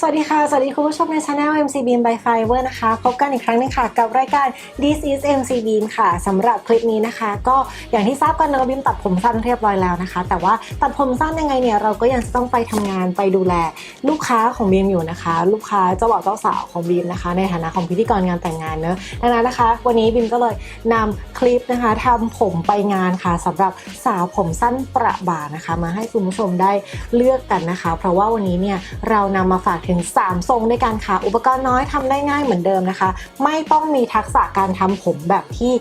สวัสดีค่ะ สวัสดีคุณผู้ชมในช anel MC Beam by Fiverr นะคะ พบกันอีกครั้งนึงค่ะ กับรายการ This is MC Beam ค่ะสำหรับคลิปนี้นะคะ ก็อย่างที่ทราบกันเนอะบีมตัดผมสั้นเรียบร้อยแล้วนะคะ แต่ว่าตัดผมสั้นยังไงเนี่ยเราก็ยังต้องไปทำงานไปดูแลลูกค้าของบีมอยู่นะคะ ลูกค้าเจ้าบ่าวเจ้าสาวของบีมนะคะ ในฐานะของพิธีกรงานแต่งงานเนอะดังนั้นนะคะ วันนี้บีมก็เลยนำคลิปนะคะทำผมไปงานค่ะสำหรับสาวผมสั้นประบ่านะคะ มาให้คุณผู้ชมได้เลือกกันนะคะ เพราะว่าวันนี้เนี่ยเรานำมาฝากถึง 3 ทรงด้วยกันค่ะ อุปกรณ์น้อยทำได้ง่ายเหมือนเดิมนะคะ ไม่ต้องมีทักษะการทำผมแบบที่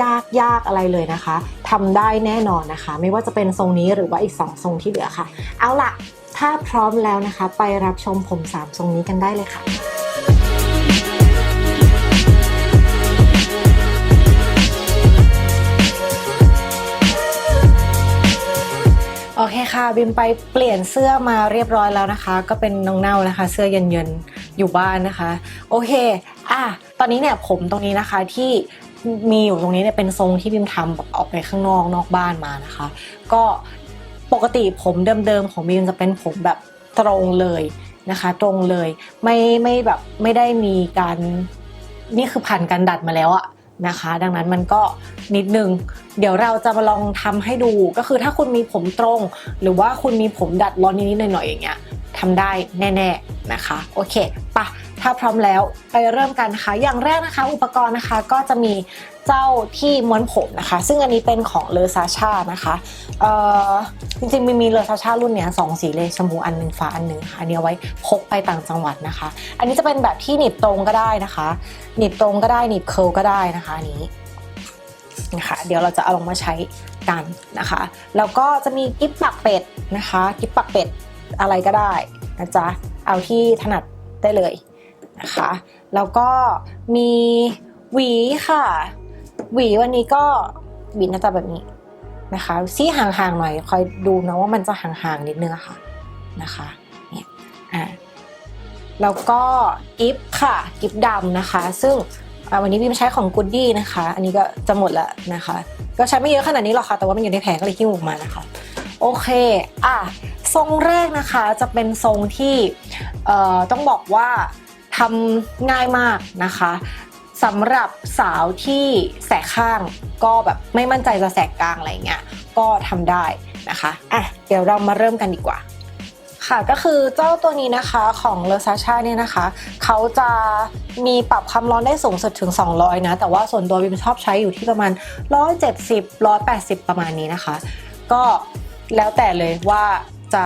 ยากยากอะไรเลยนะคะทำได้แน่นอนนะคะ ไม่ว่าจะเป็นทรงนี้หรือว่าอีก 2 ทรงที่เหลือค่ะ เอาล่ะ ถ้าพร้อมแล้วนะคะ ไปรับชมผม 3 ทรงนี้กันได้เลยค่ะ ค่ะบิมไปเปลี่ยนเสื้อมาเรียบร้อยแล้วนะคะ ก็เป็นน้องเน่านะคะ เสื้อเย็นๆอยู่บ้านนะคะ โอเคอะตอนนี้เนี่ยผมตรงนี้นะคะที่มีอยู่ตรงนี้เนี่ยเป็นทรงที่บิมทำแบบออกไปข้างนอกนอกบ้านมานะคะ ก็ปกติผมเดิมๆของบิมจะเป็นผมแบบตรงเลยนะคะ ตรงเลยไม่ไม่แบบไม่ได้มีการนี่คือผ่านการดัดมาแล้วอะ นะคะ ดังนั้นมันก็นิดนึง เดี๋ยวเราจะมาลองทำให้ดูก็คือถ้าคุณมีผมตรง หรือว่าคุณมีผมดัดร้อนนิดๆหน่อยๆอย่างเงี้ยทำได้แน่ๆนะคะ โอเคปะถ้าพร้อมแล้วไปเริ่มกันนะคะ อย่างแรกนะคะ อุปกรณ์นะคะก็จะมี เจ้าที่ม้วนผมนะคะ ซึ่งอันนี้เป็นของเลอซาชานะคะเอ่อจริงๆมีมีเลอซาชารุ่นเนี้ยสองสีเลยชมพูอันหนึ่งฟ้าอันหนึ่งค่ะอันนี้ไว้พกไปต่างจังหวัดนะคะ อันนี้จะเป็นแบบที่หนีบตรงก็ได้นะคะ หนีบตรงก็ได้หนีบเคิลก็ได้นะคะอันนี้นะคะเดี๋ยวเราจะเอาลงมาใช้กันนะคะ แล้วก็จะมีกิ๊บปักเป็ดนะคะกิ๊บปักเป็ดอะไรก็ได้นะจ๊ะเอาที่ถนัดได้เลยนะคะ แล้วก็มีหวีค่ะ หวีวันนี้ก็หวีหน้าตาแบบนี้นะคะซี่ห่างๆหน่อยคอยดูนะว่ามันจะห่างๆนิดนึงอะค่ะนะคะเนี่ยอ่าแล้วก็กิฟค่ะกิฟดำนะคะ ซึ่งวันนี้พี่มใช้ของ Goody นะคะ อันนี้ก็จะหมดแล้วนะคะ ก็ใช้ไม่เยอะขนาดนี้หรอกค่ะ แต่ว่ามันอยู่ในแผงก็เลยขี้มุกมานะคะ โอเคอะทรงแรกนะคะจะเป็นทรงที่ต้องบอกว่าทำง่ายมากนะคะ สำหรับสาวที่แสกข้างก็แบบไม่มั่นใจจะแสกกลางอะไรเงี้ยก็ทำได้นะคะอะเดี๋ยวเรามาเริ่มกันดีกว่า ค่ะก็คือเจ้าตัวนี้นะคะของเลอซาชาเนี่ยนะคะเขาจะมีปรับความร้อนได้สูงสุดถึง 200 นะ แต่ว่าส่วนตัวบิมชอบใช้อยู่ที่ประมาณ 170 180 ประมาณนี้นะคะ ก็แล้วแต่เลยว่าจะ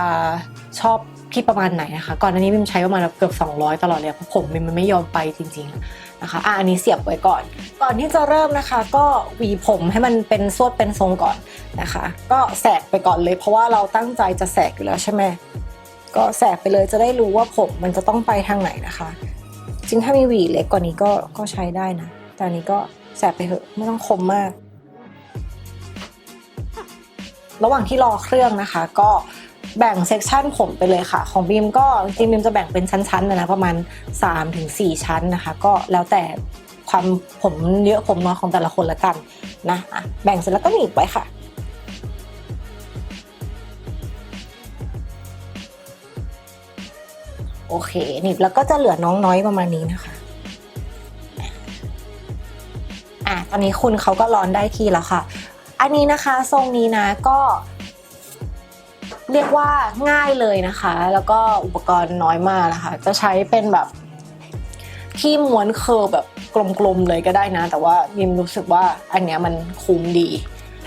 ชอบที่ประมาณไหนนะคะ ก่อนหน้านี้บิมใช้ประมาณเกือบ 200 ตลอดเลยเพราะผมบิมมันไม่ยอมไปจริง ๆ นะคะอะอันนี้เสียบไว้ก่อน ก่อนที่จะเริ่มนะคะ ก็หวีผมให้มันเป็นสวดเป็นทรงก่อนนะคะ ก็แสกไปก่อนเลย เพราะว่าเราตั้งใจจะแสกอยู่แล้วใช่ไหมก็แสกไปเลยจะได้รู้ว่าผมมันจะต้องไปทางไหนนะคะ จริงถ้ามีหวีเล็กกว่านี้ก็ก็ใช้ได้นะ แต่อันนี้ก็แสบไปเถอะไม่ต้องคมมาก ระหว่างที่รอเครื่องนะคะ ก็ แบ่งเซกชันผมไปเลยค่ะ ของบีมก็จริงบีมจะแบ่งเป็นชั้นๆนะนะประมาณ 3-4 ชั้นนะคะ ก็แล้วแต่ความผมเยอะผมน้อยของแต่ละคนละกันนะอะแบ่งเสร็จแล้วก็หนีบไว้ค่ะโอเคหนีบแล้วก็จะเหลือน้องน้อยประมาณนี้นะคะอะตอนนี้คุณเขาก็ร้อนได้ที่แล้วค่ะ อันนี้นะคะทรงนี้นะก็ เรียกว่าง่ายเลยนะคะ แล้วก็อุปกรณ์น้อยมากนะคะ จะใช้เป็นแบบที่ม้วนเคิร์แบบกลมๆเลยก็ได้นะ แต่ว่ายิมรู้สึกว่าอันเนี้ยมันคุ้มดี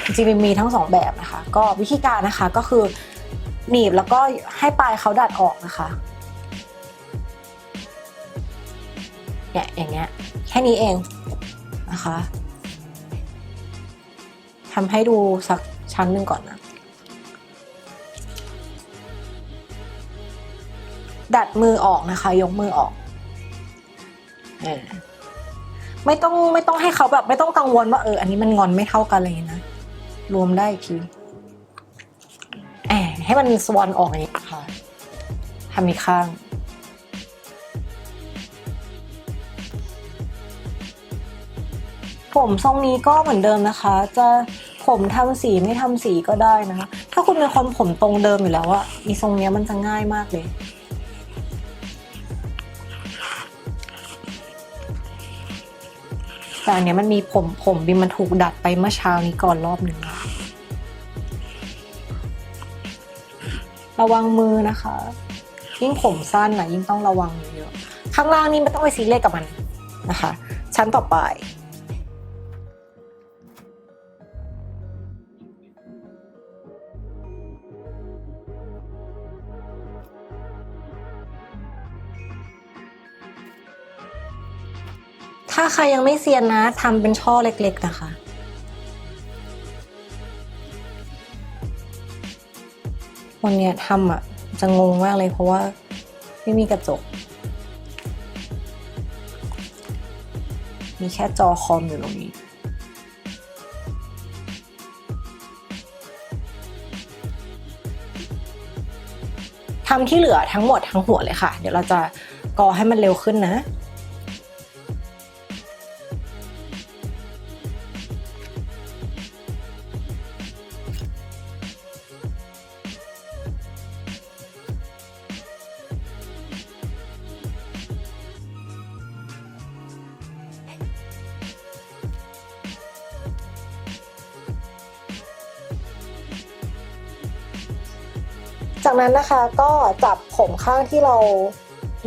จริงๆมีทั้งสองแบบนะคะ ก็วิธีการนะคะก็คือหนีบแล้วก็ให้ปลายเขาดัดออกนะคะเนี่ยอย่างเงี้ยแค่นี้เองนะคะทำให้ดูสักชั้นหนึ่งก่อนนะ ดัดมือออกนะคะ ยกมือออกเออไม่ต้องไม่ต้องให้เขาแบบ ไม่ต้องกังวลว่าเอออันนี้มันงอนไม่เท่ากันเลยนะ รวมได้อีกทีแอบให้มันสวอนออกอย่างนี้ค่ะทำอีกข้างผมทรงนี้ก็เหมือนเดิมนะคะ จะผมทำสีไม่ทำสีก็ได้นะคะ ถ้าคุณเป็นคนผมตรงเดิมอยู่แล้วอะอีทรงเนี้ยมันจะง่ายมากเลย แต่อันเนี้ยมันมีผมผมบิมมันถูกดัดไปเมื่อเช้านี้ก่อนรอบหนึ่งระวังมือนะคะ ยิ่งผมสั้นนะยิ่งต้องระวังเยอะ ข้างล่างนี่ไม่ต้องไปซีเรียสกับมันนะคะ ชั้นต่อไป ถ้าใครยังไม่เซียนนะทำเป็นช่อเล็กๆนะคะวันเนี้ยทำอะจะงงมากเลยเพราะว่าไม่มีกระจก มีแค่จอคอมอยู่ตรงนี้ ทำที่เหลือทั้งหมดทั้งหัวเลยค่ะ เดี๋ยวเราจะกอให้มันเร็วขึ้นนะ จากนั้นนะคะก็จับผมข้างที่เรา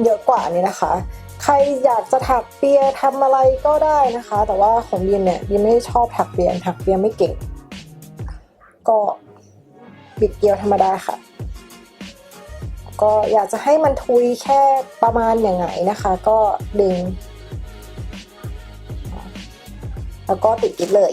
เยอะกว่านี้นะคะ ใครอยากจะถักเปียทำอะไรก็ได้นะคะ แต่ว่าของบีมเนี่ยบีมไม่ได้ชอบถักเปียถักเปียไม่เก่ง ก็บิดเกลียวธรรมดาค่ะ ก็อยากจะให้มันทุยแค่ประมาณอย่างไงนะคะ ก็ดึง แล้วก็ติดกิ๊บเลย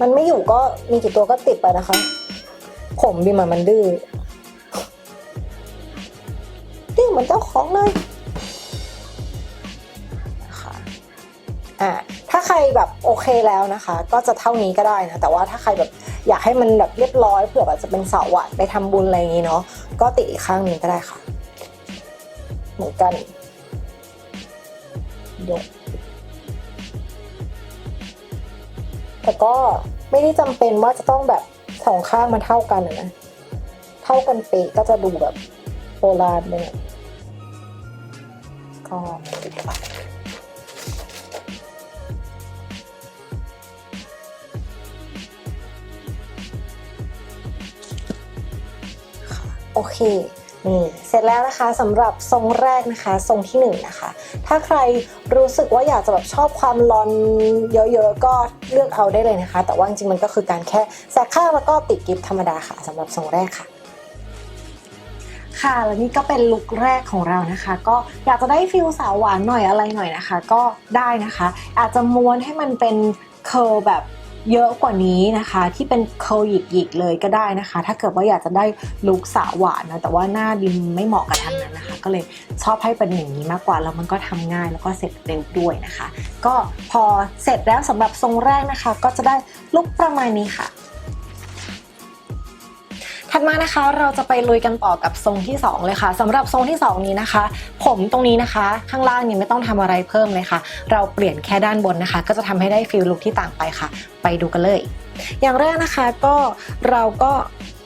มันไม่อยู่ก็มีกี่ตัวก็ติดไปนะคะ ผมบีมอะมันดื้อดื้อเหมือนเจ้าของเลยนะคะอ่าถ้าใครแบบโอเคแล้วนะคะ ก็จะเท่านี้ก็ได้นะ แต่ว่าถ้าใครแบบอยากให้มันแบบเรียบร้อยเผื่อแบบจะเป็นเสาหวานไปทำบุญอะไรอย่างงี้เนาะก็ติดอีกข้างนึงก็ได้ค่ะ เหมือนกันยก แต่ก็ไม่ได้จำเป็นว่าจะต้องแบบสองข้างมันเท่ากันนะ เท่ากันเป๊ะก็จะดูแบบโบราณไปหน่ยก็ติดไปโอเค นี่เสร็จแล้วนะคะสำหรับทรงแรกนะคะทรงที่หนึ่งนะคะ ถ้าใครรู้สึกว่าอยากจะแบบชอบความลอนเยอะๆก็เลือกเอาได้เลยนะคะ แต่ว่าจริงๆมันก็คือการแค่แสกข้างแล้วก็ติดกิฟธรรมดาค่ะสำหรับทรงแรกค่ะค่ะ และนี่ก็เป็นลุคแรกของเรานะคะ ก็อยากจะได้ฟิลสาวหวานหน่อยอะไรหน่อยนะคะ ก็ได้นะคะ อาจจะม้วนให้มันเป็นเคิร์ลแบบ เยอะกว่านี้นะคะ ที่เป็นเคิร์ลหยิกๆเลยก็ได้นะคะ ถ้าเกิดว่าอยากจะได้ลุคสาวหวานนะแต่ว่าหน้าดินไม่เหมาะกับทางนั้นนะคะ ก็เลยชอบให้เป็นอย่างนี้มากกว่าแล้วมันก็ทำง่ายแล้วก็เสร็จเร็วด้วยนะคะ ก็พอเสร็จแล้วสำหรับทรงแรกนะคะ ก็จะได้ลุคประมาณนี้ค่ะ ถัดมานะคะเราจะไปลุยกันต่อกับทรงที่ 2 เลยค่ะสำหรับทรงที่ 2 นี้นะคะ ผมตรงนี้นะคะ ข้างล่างเนี่ยไม่ต้องทำอะไรเพิ่มเลยค่ะ เราเปลี่ยนแค่ด้านบนนะคะ ก็จะทำให้ได้ฟิลลุคที่ต่างไปค่ะ ไปดูกันเลย อย่างแรกนะคะก็เราก็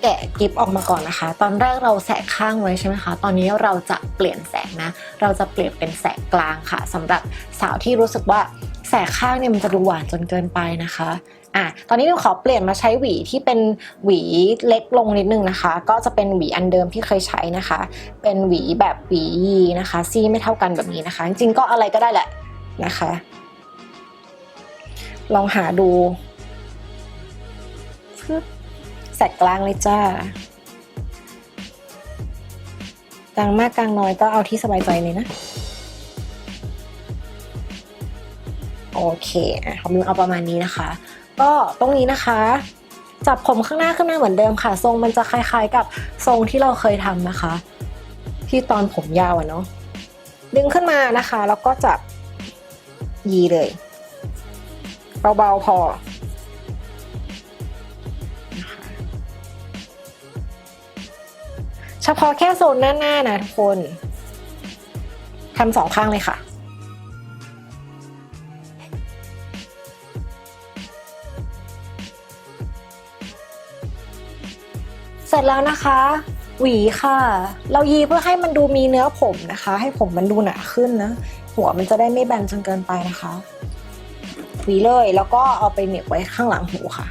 แกะกิฟออกมาก่อนนะคะ ตอนแรกเราแสกข้างไว้ใช่ไหมคะ ตอนนี้เราจะเปลี่ยนแสกนะ เราจะเปลี่ยนเป็นแสกกลางค่ะสำหรับสาวที่รู้สึกว่าแสกข้างเนี่ยมันจะดูหวานจนเกินไปนะคะ อะตอนนี้เราขอเปลี่ยนมาใช้หวีที่เป็นหวีเล็กลงนิดนึงนะคะ ก็จะเป็นหวีอันเดิมที่เคยใช้นะคะ เป็นหวีแบบหวียีนะคะ ซี่ไม่เท่ากันแบบนี้นะคะ จริงๆก็อะไรก็ได้แหละนะคะ ลองหาดูแสกกลางเลยจ้ากลางมากกลางน้อยก็เอาที่สบายใจเลยนะโอเคอะของมิวเอาประมาณนี้นะคะ ก็ตรงนี้นะคะ จับผมข้างหน้าขึ้นมาเหมือนเดิมค่ะ ทรงมันจะคล้าย ๆ กับทรงที่เราเคยทำนะคะ ที่ตอนผมยาวอะเนาะดึงขึ้นมานะคะแล้วก็จับยีเลยเบาๆพอเฉพาะแค่โซนหน้าๆนะทุกคนทำสองข้างเลยค่ะ จแล้วนะคะ หวีค่ะ เรายีเพื่อให้มันดูมีเนื้อผมนะคะ ให้ผมมันดูหนาขึ้นนะ หัวมันจะได้ไม่แบนจนเกินไปนะคะ หวีเลยแล้วก็เอาไปเหน็บไว้ข้างหลังหูค่ะ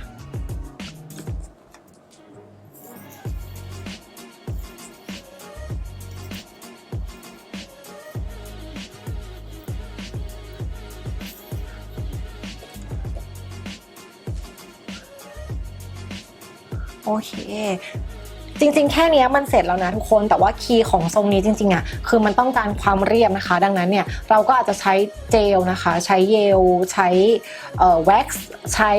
โอเค จริงๆ แค่นี้มันเสร็จแล้วนะทุกคน แต่ว่าคีย์ของทรงนี้จริงๆอะคือมันต้องการความเรียบนะคะ ดังนั้นเนี่ยเราก็อาจจะใช้เจลนะคะ ใช้เยล ใช้แว็กซ์ ใช้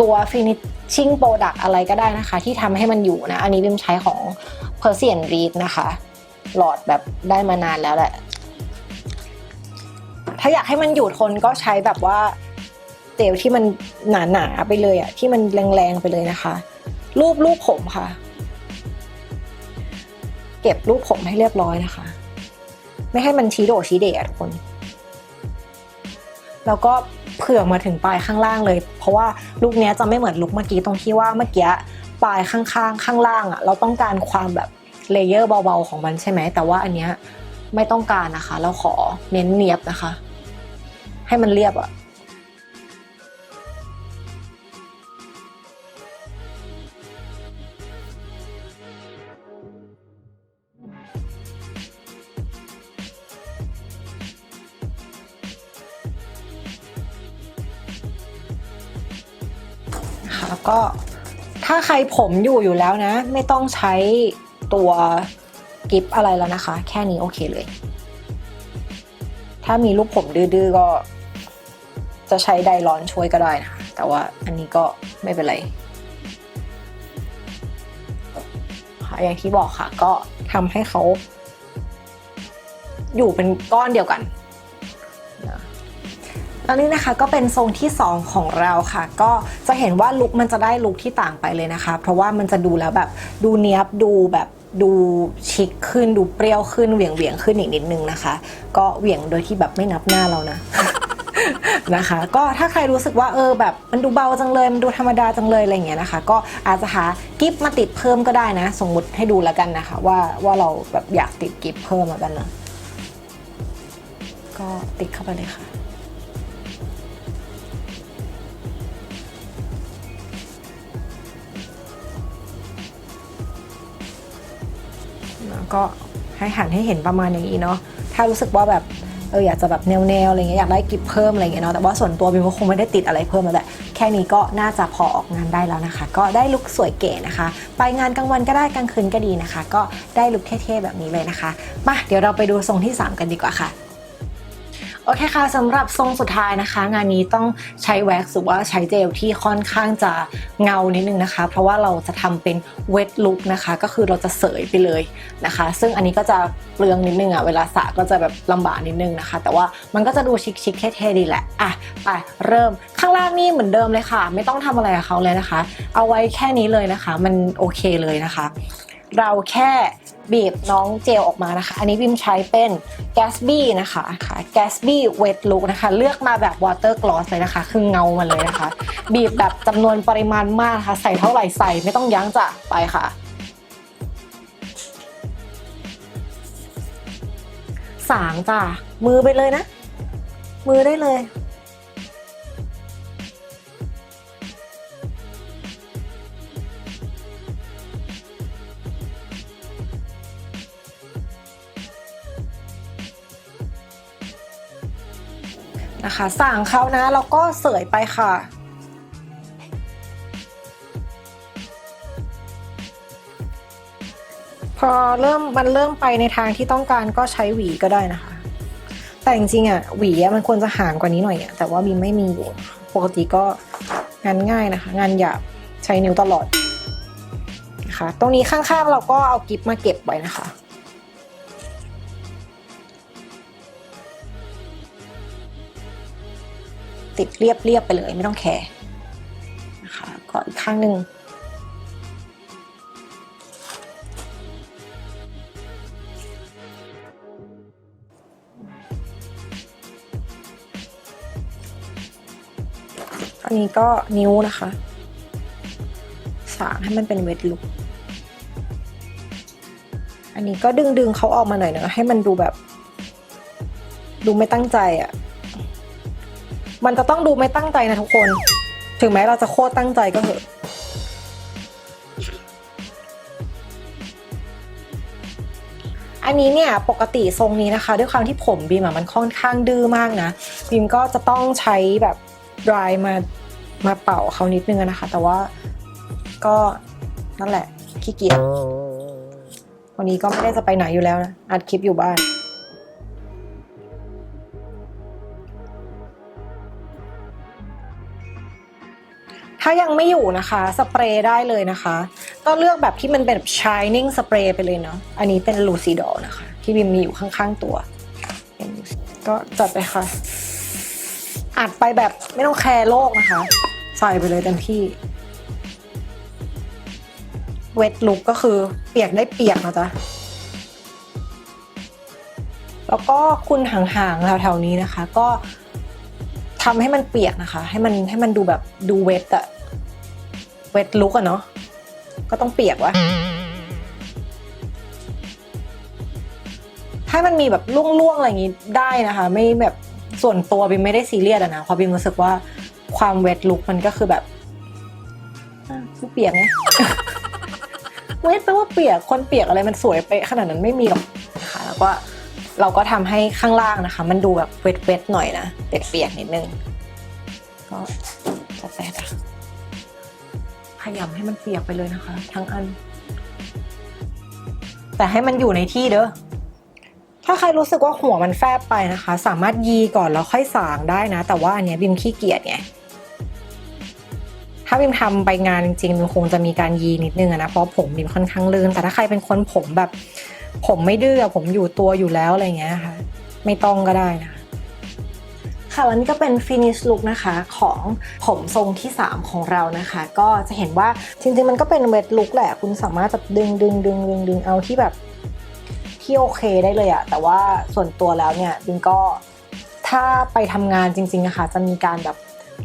ตัวฟินิชชิ่งโปรดักอะไรก็ได้นะคะ ที่ทำให้มันอยู่นะ อันนี้บิมใช้ของ Persian Reed นะคะ หลอดแบบได้มานานแล้วแหละ ถ้าอยากให้มันอยู่ทนก็ใช้แบบว่าเจลที่มันหนาๆไปเลยอะที่มันแรงๆไปเลยนะคะ รูปรูปผมค่ะ เก็บรูปผมให้เรียบร้อยนะคะ ไม่ให้มันชี้โดชี้เดะทุกคน แล้วก็เผื่อมาถึงปลายข้างล่างเลย เพราะว่าลูกนี้จะไม่เหมือนลุกเมื่อกี้ตรงที่ว่าเมื่อกี้ปลายข้างๆข้างล่างอะเราต้องการความแบบเลเยอร์เบาๆของมันใช่ไหมแต่ว่าอันเนี้ยไม่ต้องการนะคะ เราขอเน้นเนียบนะคะ ให้มันเรียบอะะคะก็ถ้าใครผมอยู่อยู่แล้วนะ ไม่ต้องใช้ตัวกิฟอะไรแล้วนะคะ แค่นี้โอเคเลย ถ้ามีลูกผมดื้อๆก็ จะใช้ไดร้อนช่วยก็ได้นะคะแต่ว่าอันนี้ก็ไม่เป็นไรค่ะอย่างที่บอกค่ะ ก็ทำให้เขา อยู่เป็นก้อนเดียวกัน แล้วนี่นะคะก็เป็นทรงที่ 2 ของเราค่ะ ก็จะเห็นว่าลุคมันจะได้ลุคที่ต่างไปเลยนะคะ เพราะว่ามันจะดูแล้วแบบดูเนี้ยบดูแบบดูชิคขึ้นดูเปรี้ยวขึ้นเหวี่ยงเหวี่ยงขึ้นอีกนิดนึงนะคะ ก็เหวี่ยงโดยที่แบบไม่นับหน้าเรานะนะคะ ก็ถ้าใครรู้สึกว่าเออแบบมันดูเบาจังเลยมันดูธรรมดาจังเลยอะไรเงี้ยนะคะ ก็อาจจะหากิฟมาติดเพิ่มก็ได้นะ สมมติให้ดูแล้วกันนะคะ ว่าว่าเราแบบอยากติดกิฟเพิ่มแล้วกันนะก็ติดเข้าไปเลยค่ะ ก็ให้หันให้เห็นประมาณอย่างนี้เนาะถ้ารู้สึกว่าแบบเอออยากจะแบบแนวๆอะไรเงี้ยอยากได้กิบเพิ่มอะไรเงี้ยเนาะแต่ว่าส่วนตัวบิมก็คงไม่ได้ติดอะไรเพิ่มแล้วแหละแค่นี้ก็น่าจะพอออกงานได้แล้วนะคะ ก็ได้ลุคสวยเก๋นะคะ ไปงานกลางวันก็ได้กลางคืนก็ดีนะคะ ก็ได้ลุคเท่ๆแบบนี้เลยนะคะมาเดี๋ยวเราไปดูทรงที่ 3 กันดีกว่าค่ะ อเคค่ะสำหรับทรงสุดท้ายนะคะ งานนี้ต้องใช้แว็กซ์หรือว่าใช้เจลที่ค่อนข้างจะเงานิดนึงนะคะ เพราะว่าเราจะทำเป็นเวทลุคนะคะ ก็คือเราจะเสยไปเลยนะคะ ซึ่งอันนี้ก็จะเปลืองนิดนึงอะเวลาสระก็จะแบบลำบากนิดนึงนะคะ แต่ว่ามันก็จะดูชิคๆเท่ๆดีแหละอะไปเริ่มข้างล่างนี่เหมือนเดิมเลยค่ะ ไม่ต้องทำอะไรกับเขาเลยนะคะ เอาไว้แค่นี้เลยนะคะ มันโอเคเลยนะคะ เราแค่บีบน้องเจลออกมานะคะ อันนี้บิมใช้เป็น Gatsby นะคะค่ะ Gatsby Wet Look นะคะ เลือกมาแบบ Water Gloss เลยนะคะ คือเงามาเลยนะคะ บีบแบบจำนวนปริมาณมากนะคะใส่เท่าไหร่ใส่ไม่ต้องยั้งจ้ะไปค่ะสางจ้ะมือไปเลยนะ มือได้เลย นะคะสั่งเขานะแล้วก็เสยไปค่ะพอเริ่มมันเริ่มไปในทางที่ต้องการก็ใช้หวีก็ได้นะคะ แต่จริงๆอะหวีมันควรจะห่างกว่านี้หน่อยอะแต่ว่าบีไม่มีอยู่ปกติก็งานง่ายนะคะ งานหยาบใช้นิ้วตลอดนะคะ ตรงนี้ข้างๆเราก็เอากิฟมาเก็บไว้นะคะ ติดเรียบๆไปเลยไม่ต้องแคร์นะคะก็อีกข้างหนึ่งอันนี้ก็นิ้วนะคะ สางให้มันเป็นเวทลุกอันนี้ก็ดึงดึงๆเขาออกมาหน่อยนะให้มันดูแบบ ดูไม่ตั้งใจอะ่ะ มันจะต้องดูไม่ตั้งใจนะทุกคน ถึงแม้เราจะโคตรตั้งใจก็เถอะอันนี้เนี่ยปกติทรงนี้นะคะ ด้วยความที่ผมบีมอะมันค่อนข้างดื้อมากนะบีมก็จะต้องใช้แบบ dry มามาเป่าเขานิดนึงนะคะ แต่ว่าก็นั่นแหละขี้เกียจวันนี้ก็ไม่ได้จะไปไหนอยู่แล้วนะอัดคลิปอยู่บ้าน ถ้ายังไม่อยู่นะคะ สเปรย์ได้เลยนะคะ ก็เลือกแบบที่มันเป็นแบบ shining spray ไปเลยเนาะอันนี้เป็น Lucidol นะคะ ที่บิมมีอยู่ข้างๆตัว ก็จัดไปค่ะอัดไปแบบไม่ต้องแคร์โลกนะคะ ใส่ไปเลยเต็มที่เวทลุกก็คือเปียกได้เปียกนะจ๊ะ แล้วก็คุณห่างๆแถวๆนี้นะคะ ก็ ทำให้มันเปียกนะคะ ให้มันให้มันดูแบบดูเวทอะเวทลุกอะเนาะก็ต้องเปียกวะให้มันมีแบบล่วงๆอะไรอย่างงี้ได้นะคะ ไม่แบบส่วนตัวบิมไม่ได้ซีเรียสอะนะเพราะบิมรู้สึกว่าความเวทลุกมันก็คือแบบอะคือเปียกไงเวทแปลว่าเปียกคนเปียกอะไรมันสวยไปะขนาดนั้นไม่มีหรอกนะคะแล้วก็ เราก็ทำให้ข้างล่างนะคะ มันดูแบบเวทเวทๆหน่อยนะเปียกๆนิดนึงก็จะแตะขยำให้มันเปียกไปเลยนะคะ ทั้งอัน แต่ให้มันอยู่ในที่เด้อถ้าใครรู้สึกว่าหัวมันแฟบไปนะคะ สามารถยีก่อนแล้วค่อยสางได้นะ แต่ว่าอันนี้บิมขี้เกียจไงถ้าบิมทำไปงานจริงๆบิมคงจะมีการยีนิดนึงนะเพราะผมบิมค่อนข้างลื่นแต่ถ้าใครเป็นคนผมแบบ ผมไม่ดื้อผมอยู่ตัวอยู่แล้วอะไรเงี้ยค่ะ ไม่ต้องก็ได้นะค่ะวันนี้ก็เป็น finish look นะคะของผมทรงที่ 3 ของเรานะคะ ก็จะเห็นว่าจริงๆมันก็เป็น wet look แหละ คุณสามารถจะดึงดึงดึงดึงดึงเอาที่แบบที่โอเคได้เลยอะแต่ว่าส่วนตัวแล้วเนี่ยบิงก็ถ้าไปทำงานจริงๆนะคะจะมีการแบบ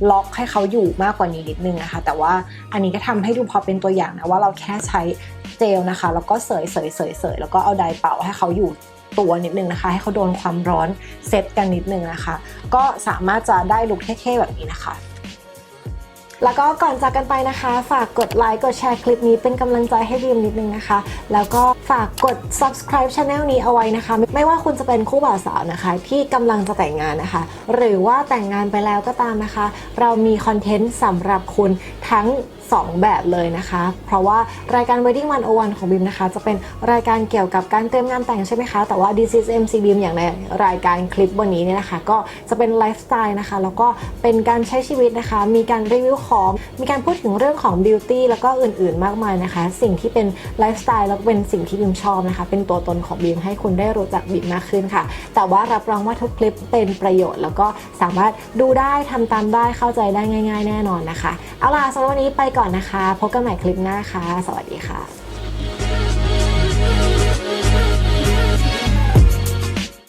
ล็อกให้เขาอยู่มากกว่านี้นิดนึงนะคะ แต่ว่าอันนี้ก็ทำให้ดูพอเป็นตัวอย่างนะว่าเราแค่ใช้ เจลนะคะ แล้วก็เสยเสยเสยเสยแล้วก็เอาไดเป่าให้เขาอยู่ตัวนิดนึงนะคะ ให้เขาโดนความร้อนเซตกันนิดนึงนะคะ ก็สามารถจะได้ลุคเท่ๆแบบนี้นะคะแล้วก็ก่อนจากกันไปนะคะ ฝากกดไลค์กดแชร์คลิปนี้เป็นกำลังใจให้บีมนิดนึงนะคะ แล้วก็ฝากกด subscribe channel นี้เอาไว้นะคะ ไม่ว่าคุณจะเป็นคู่บ่าวสาวนะคะ ที่กำลังจะแต่งงานนะคะ หรือว่าแต่งงานไปแล้วก็ตามนะคะ เรามีคอนเทนต์สำหรับคุณทั้ง 2 แบบเลยนะคะ เพราะว่ารายการ Wedding 101 ของบิมนะคะ จะเป็นรายการเกี่ยวกับการเตรียมงานแต่งใช่ไหมคะ แต่ว่า This is MC Beam อย่างในรายการคลิปวันนี้เนี่ยนะคะ ก็จะเป็นไลฟ์สไตล์นะคะ แล้วก็เป็นการใช้ชีวิตนะคะ มีการรีวิวของ มีการพูดถึงเรื่องของ beauty แล้วก็อื่นๆ มากมายนะคะ สิ่งที่เป็นไลฟ์สไตล์แล้วก็เป็นสิ่งที่บิมชอบนะคะ เป็นตัวตนของบิมให้คุณได้รู้จักบิมมากขึ้นค่ะ แต่ว่ารับรองว่าทุกคลิปเป็นประโยชน์ แล้วก็สามารถดูได้ทำตามได้เข้าใจได้ง่าย ๆ แน่นอนนะคะ เอาล่ะสำหรับวันนี้ไปก่อนนะคะ พบกันใหม่คลิปหน้าค่ะ สวัสดีค่ะ